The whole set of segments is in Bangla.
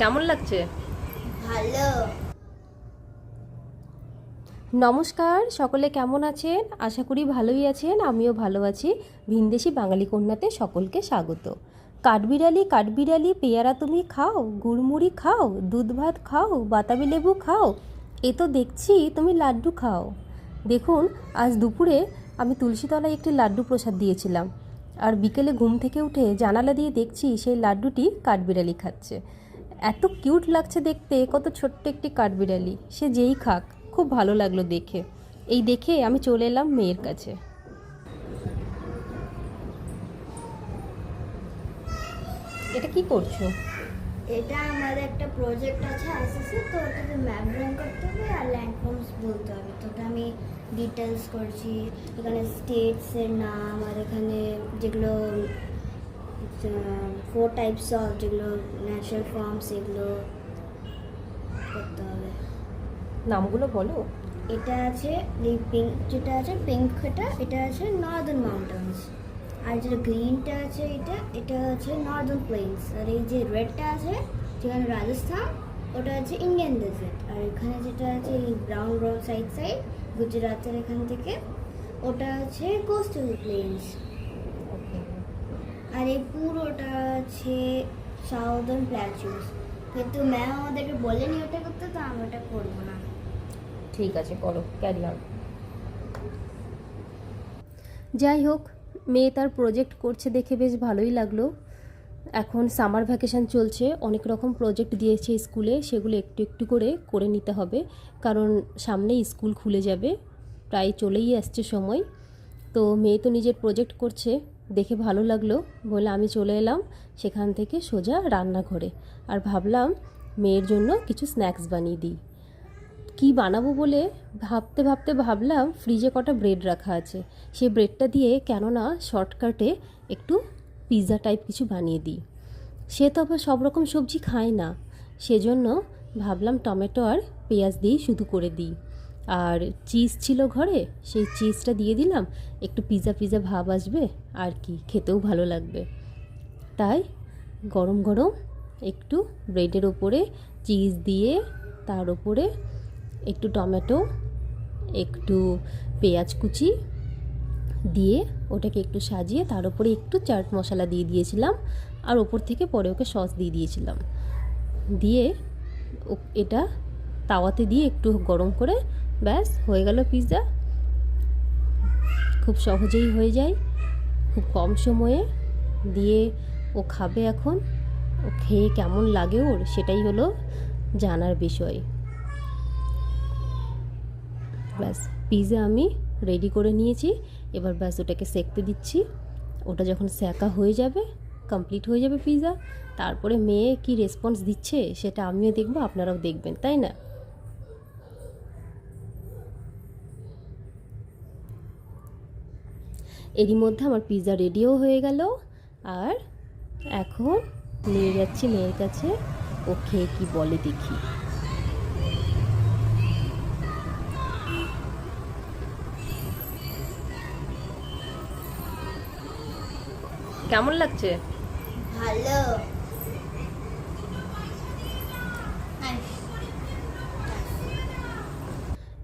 কেমন লাগছে? ভালো। নমস্কার সকলে কেমন আছেন? আশা করি ভালোই আছেন আমিও ভালো আছি। ভিনদেশি বাঙালি কন্যাতে সকলকে স্বাগত। কাঠবিড়ালি কাঠবিড়ালি পেয়ারা তুমি খাও গুড়মুড়ি খাও দুধ ভাত খাও বাতাবি লেবু খাও এ তো দেখছি তুমি লাড্ডু খাও। দেখুন আজ দুপুরে আমি তুলসীতলায় একটি লাড্ডু প্রসাদ দিয়েছিলাম। আর বিকেলে ঘুম থেকে উঠে জানালা দিয়ে দেখছি সেই লাড্ডুটি কাঠবিড়ালি খাচ্ছে। এত কিউট লাগছে দেখতে, কত ছোট্ট একটি কাঠবিড়ালি। সে যেই খাক, খুব ভালো লাগল দেখে। এই দেখে আমি চলে এলাম মেয়ের কাছে। এটা কি করছ? এটা আমার একটা প্রজেক্ট আছে আইসিসি তো ওটাতে ম্যাপ করতে হবে আর ল্যান্ডফর্মস বলতে হবে। তো ওটা আমি ডিটেলস করছি। এখানে স্টেটসের নাম আর এখানে যেগুলো ফোর টাইপস অফ যেগুলো ন্যাচারাল ফর্মস এগুলো করতে হবে। নামগুলো বলো। এটা আছে পিঙ্ক যেটা আছে পিঙ্ক এটা এটা আছে নর্দার্ন মাউন্টেন্স আর যেটা গ্রিনটা আছে এটা এটা হচ্ছে নর্দার্ন প্লেন্স আর এই যে রেডটা আছে যেখানে রাজস্থান ওটা আছে ইন্ডিয়ান ডেজার্ট আর এখানে যেটা আছে এই ব্রাউন ব্রাউন সাইড সাইড গুজরাটের এখান থেকে ওটা আছে কোস্টাল প্লেন্স আর এই পুরোটা আছে সাউদার্ন প্ল্যাচুস কিন্তু ম্যাম আমাদেরকে বলেনি ওটা করতে তো আমি ওটা করব না। ঠিক আছে করো ক্যারি অন যাই হোক মেয়ে তার প্রজেক্ট করছে দেখে বেশ ভালোই লাগল। এখন সামার ভ্যাকেশন চলছে অনেক রকম প্রজেক্ট দিয়েছে স্কুলে সেগুলো একটু একটু করে করে নিতে হবে। কারণ সামনেই স্কুল খুলে যাবে প্রায় চলেই আসছে সময়। তো মেয়ে তো নিজের প্রজেক্ট করছে। দেখে ভালো লাগল। বলে আমি চলে এলাম সেখান থেকে সোজা রান্নাঘরে। আর ভাবলাম মেয়ের জন্য কিছু স্ন্যাক্স বানিয়ে দিই। কি বানাবো বলে ভাবতে ভাবতে ভাবলাম ফ্রিজে কটা ব্রেড রাখা আছে। সেই ব্রেডটা দিয়ে কেননা শর্টকাটে একটু পিৎজা টাইপ কিছু বানিয়ে দিই। সে তো আবার সব রকম সবজি খায় না। সেজন্য ভাবলাম টমেটো আর পেঁয়াজ দিয়েই শুধু করে দিই। আর চিজ ছিল ঘরে, সেই চিজটা দিয়ে দিলাম। একটু পিৎজা পিৎজা ভাব আসবে, আর কি, খেতেও ভালো লাগবে। তাই গরম গরম একটু ব্রেডের ওপরে চিজ দিয়ে, তার ওপরে একটু টমেটো, একটু পেঁয়াজ কুচি দিয়ে ওটাকে একটু সাজিয়ে, তার উপরে একটু চাট মশলা দিয়ে দিয়েছিলাম। আর ওপর থেকে পরে ওকে সস দিয়ে দিয়েছিলাম। দিয়ে এটা তাওয়াতে দিয়ে একটু গরম করে ব্যাস, হয়ে গেল পিৎজা খুব সহজেই হয়ে যায়। খুব কম সময়ে দিয়ে ও খাবে এখন। ও খেয়ে কেমন লাগে ওর সেটাই হলো জানার বিষয়। ব্যাস পিৎজা আমি রেডি করে নিয়েছি। এবার ব্যাস, ওটাকে সেকতে দিচ্ছি। ওটা যখন সেকা হয়ে যাবে কমপ্লিট হয়ে যাবে পিৎজা তারপরে মেয়ে কি রেসপন্স দিচ্ছে সেটা আমিও দেখব, আপনারাও দেখবেন, তাই না? এরই মধ্যে আমার পিৎজা রেডিও হয়ে গেল। আর এখন নিয়ে যাচ্ছি মেয়ের কাছে ও খেয়ে কি বলে দেখি। কেমন লাগছে? ভালো।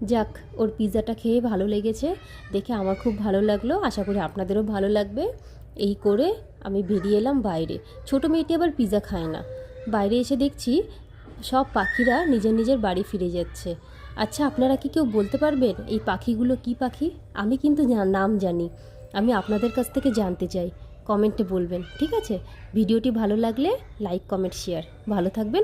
যাক, ওর পিৎজাটা খেয়ে ভালো লেগেছে। দেখে আমার খুব ভালো লাগল। আশা করি আপনাদেরও ভালো লাগবে। এই করে আমি বেরিয়ে এলাম বাইরে। ছোটো মেয়েটি আবার পিৎজা খায় না। বাইরে এসে দেখছি সব পাখিরা নিজের নিজের বাড়ি ফিরে যাচ্ছে। আচ্ছা আপনারা কি কেউ বলতে পারবেন এই পাখিগুলো কি পাখি? আমি কিন্তু নাম জানি। আমি আপনাদের কাছ থেকে জানতে চাই। কমেন্টে বলবেন, ঠিক আছে? ভিডিওটি ভালো লাগলে লাইক, কমেন্ট, শেয়ার। ভালো থাকবেন